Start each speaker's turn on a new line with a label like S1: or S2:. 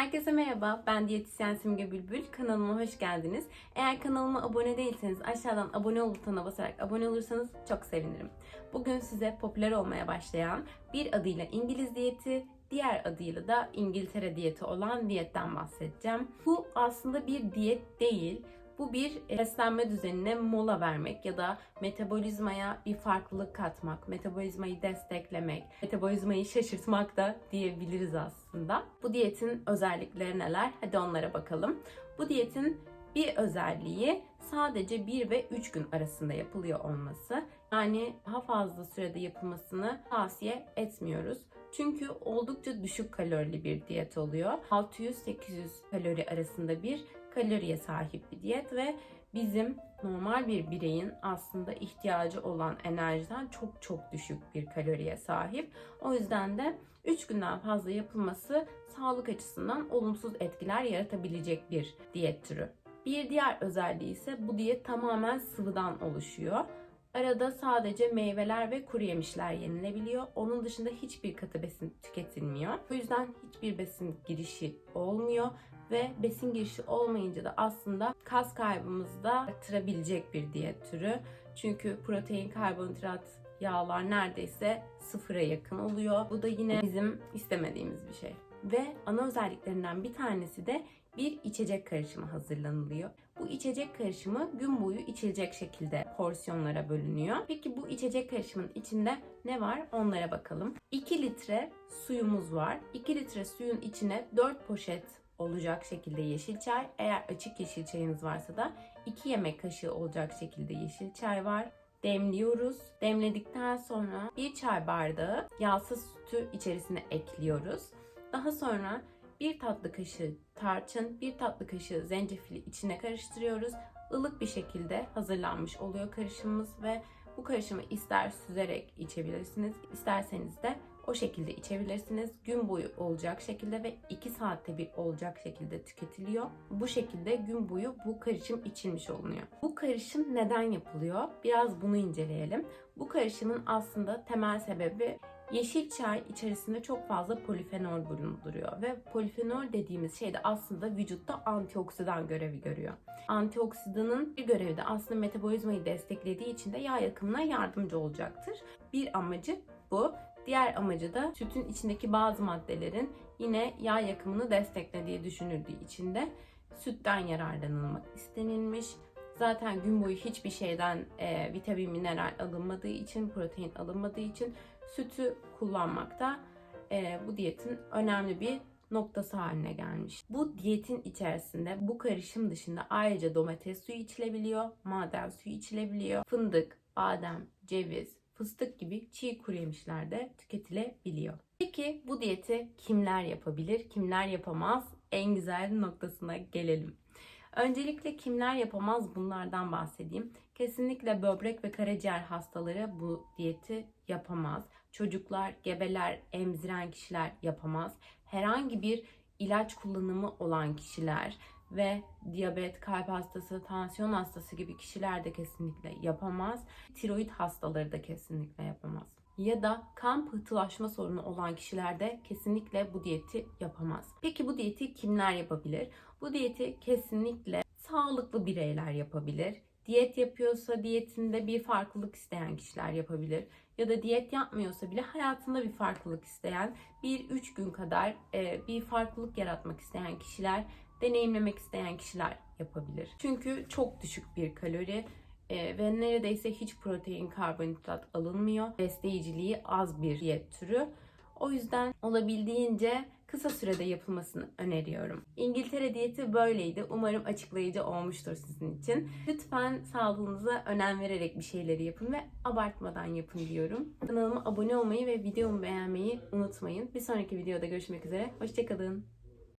S1: Herkese merhaba, ben diyetisyen Simge Bülbül. Kanalıma hoş geldiniz. Eğer kanalıma abone değilseniz aşağıdan abone ol butonuna basarak abone olursanız çok sevinirim. Bugün size popüler olmaya başlayan bir adıyla İngiliz diyeti, diğer adıyla da İngiltere diyeti olan diyetten bahsedeceğim. Bu aslında bir diyet değil. Bu bir beslenme düzenine mola vermek ya da metabolizmaya bir farklılık katmak, metabolizmayı desteklemek, metabolizmayı şaşırtmak da diyebiliriz aslında. Bu diyetin özellikleri neler? Hadi onlara bakalım. Bu diyetin bir özelliği sadece 1 ve 3 gün arasında yapılıyor olması. Yani daha fazla sürede yapılmasını tavsiye etmiyoruz. Çünkü oldukça düşük kalorili bir diyet oluyor. 600-800 kalori arasında bir kaloriye sahip bir diyet ve bizim normal bir bireyin aslında ihtiyacı olan enerjiden çok çok düşük bir kaloriye sahip. O yüzden de 3 günden fazla yapılması sağlık açısından olumsuz etkiler yaratabilecek bir diyet türü. Bir diğer özelliği ise bu diyet tamamen sıvıdan oluşuyor. Arada sadece meyveler ve kuru yemişler yenilebiliyor. Onun dışında hiçbir katı besin tüketilmiyor. Bu yüzden hiçbir besin girişi olmuyor ve besin girişi olmayınca da aslında kas kaybımızı da arttırabilecek bir diyet türü. Çünkü protein, karbonhidrat, yağlar neredeyse sıfıra yakın oluyor. Bu da yine bizim istemediğimiz bir şey. Ve ana özelliklerinden bir tanesi de bir içecek karışımı hazırlanılıyor. Bu içecek karışımı gün boyu içilecek şekilde porsiyonlara bölünüyor. Peki bu içecek karışımının içinde ne var onlara bakalım. 2 litre suyumuz var. 2 litre suyun içine 4 poşet olacak şekilde yeşil çay. Eğer açık yeşil çayınız varsa da 2 yemek kaşığı olacak şekilde yeşil çay var. Demliyoruz. Demledikten sonra bir çay bardağı yağsız sütü içerisine ekliyoruz. Daha sonra bir tatlı kaşığı tarçın, bir tatlı kaşığı zencefili içine karıştırıyoruz. Ilık bir şekilde hazırlanmış oluyor karışımımız ve bu karışımı ister süzerek içebilirsiniz, isterseniz de o şekilde içebilirsiniz. Gün boyu olacak şekilde ve 2 saatte bir olacak şekilde tüketiliyor. Bu şekilde gün boyu bu karışım içilmiş olunuyor. Bu karışım neden yapılıyor? Biraz bunu inceleyelim. Bu karışımın aslında temel sebebi Yeşil çay içerisinde çok fazla polifenol bulunduruyor ve polifenol dediğimiz şey de aslında vücutta antioksidan görevi görüyor. Antioksidanın bir görevi de aslında metabolizmayı desteklediği için de yağ yakımına yardımcı olacaktır. Bir amacı bu. Diğer amacı da sütün içindeki bazı maddelerin yine yağ yakımını desteklediği düşünüldüğü için de sütten yararlanılmak istenilmiş. Zaten gün boyu hiçbir şeyden e, vitamin, mineral alınmadığı için, protein alınmadığı için sütü kullanmak da e, bu diyetin önemli bir noktası haline gelmiş. Bu diyetin içerisinde bu karışım dışında ayrıca domates suyu içilebiliyor, maden suyu içilebiliyor, fındık, badem, ceviz, fıstık gibi çiğ kuru yemişler de tüketilebiliyor. Peki bu diyeti kimler yapabilir, kimler yapamaz? En güzel noktasına gelelim. Öncelikle kimler yapamaz bunlardan bahsedeyim. Kesinlikle böbrek ve karaciğer hastaları bu diyeti yapamaz. Çocuklar, gebeler, emziren kişiler yapamaz. Herhangi bir ilaç kullanımı olan kişiler ve diyabet, kalp hastası, tansiyon hastası gibi kişiler de kesinlikle yapamaz. Tiroid hastaları da kesinlikle yapamaz. Ya da kan pıhtılaşma sorunu olan kişiler de kesinlikle bu diyeti yapamaz. Peki bu diyeti kimler yapabilir? Bu diyeti kesinlikle sağlıklı bireyler yapabilir. Diyet yapıyorsa diyetinde bir farklılık isteyen kişiler yapabilir. Ya da diyet yapmıyorsa bile hayatında bir farklılık isteyen, bir üç gün kadar e, bir farklılık yaratmak isteyen kişiler, deneyimlemek isteyen kişiler yapabilir. Çünkü çok düşük bir kalori e, ve neredeyse hiç protein, karbonhidrat alınmıyor. Besleyiciliği az bir diyet türü. O yüzden olabildiğince kısa sürede yapılmasını öneriyorum. İngiltere diyeti böyleydi. Umarım açıklayıcı olmuştur sizin için. Lütfen sağlığınıza önem vererek bir şeyleri yapın ve abartmadan yapın diyorum. Kanalıma abone olmayı ve videomu beğenmeyi unutmayın. Bir sonraki videoda görüşmek üzere. Hoşçakalın.